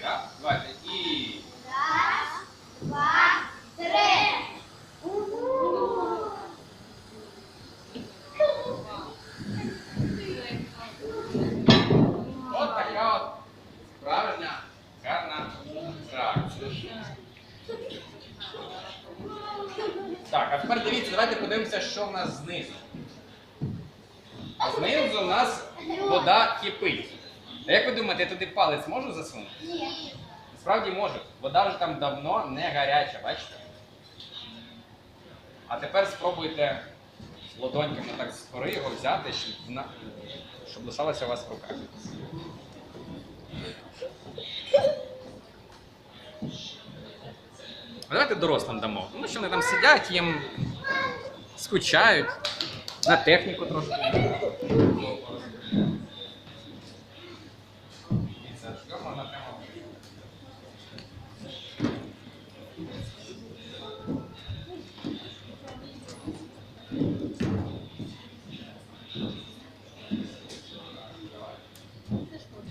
так? Давайте. І. Раз, два, три. От така от правильна, гарна реакція. Так, а тепер дивіться, давайте подивимося, що в нас знизу. Знизу у нас вода кипить. А як ви думаєте, я туди палець можу засунути? Ні. Справді можу. Вода вже там давно не гаряча, бачите? А тепер спробуйте ладоньками так згори його взяти, щоб, вона- щоб лишалося у вас в руках. А давайте дорослим дамо. Ну що вони там сидять, їм скучають, на техніку трошки. Thank you.